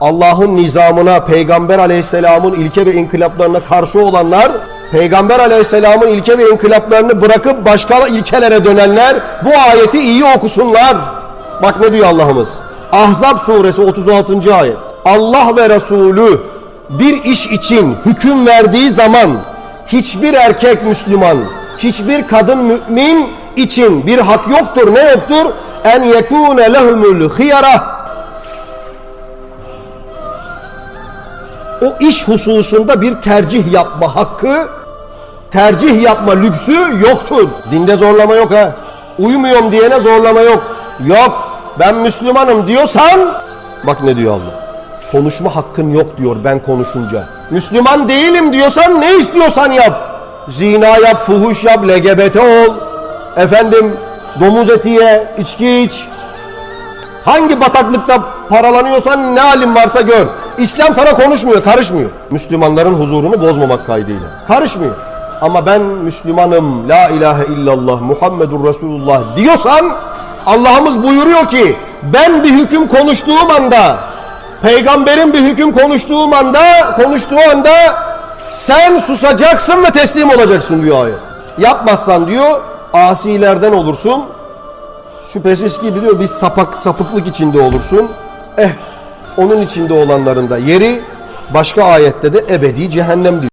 Allah'ın nizamına, Peygamber aleyhisselamın ilke ve inkılaplarına karşı olanlar, Peygamber aleyhisselamın ilke ve inkılaplarını bırakıp başka ilkelere dönenler bu ayeti iyi okusunlar. Bak ne diyor Allah'ımız. Ahzab suresi 36. ayet. Allah ve Resulü bir iş için hüküm verdiği zaman hiçbir erkek Müslüman, hiçbir kadın mümin için bir hak yoktur. Ne yoktur? En yekûne lehumul hiyara. O iş hususunda bir tercih yapma hakkı, tercih yapma lüksü yoktur. Dinde zorlama yok ha. Uyumuyorum diyene zorlama yok. Yok. Ben Müslümanım diyorsan bak ne diyor Allah. Konuşma hakkın yok diyor ben konuşunca. Müslüman değilim diyorsan ne istiyorsan yap. Zina yap, fuhuş yap, LGBT ol. Efendim domuz eti ye, içki iç. Hangi bataklıkta paralanıyorsan ne halin varsa gör. İslam sana konuşmuyor, karışmıyor. Müslümanların huzurunu bozmamak kaydıyla. Karışmıyor. Ama ben Müslümanım, la ilahe illallah, Muhammedur Resulullah diyorsan Allah'ımız buyuruyor ki ben bir hüküm konuştuğum anda peygamberin bir hüküm konuştuğum anda konuştuğu anda sen susacaksın ve teslim olacaksın diyor ayet. Yapmazsan diyor asilerden olursun. Şüphesiz ki biliyor bir sapak sapıklık içinde olursun. Eh onun içinde olanların da yeri başka ayette de ebedi cehennem diyor.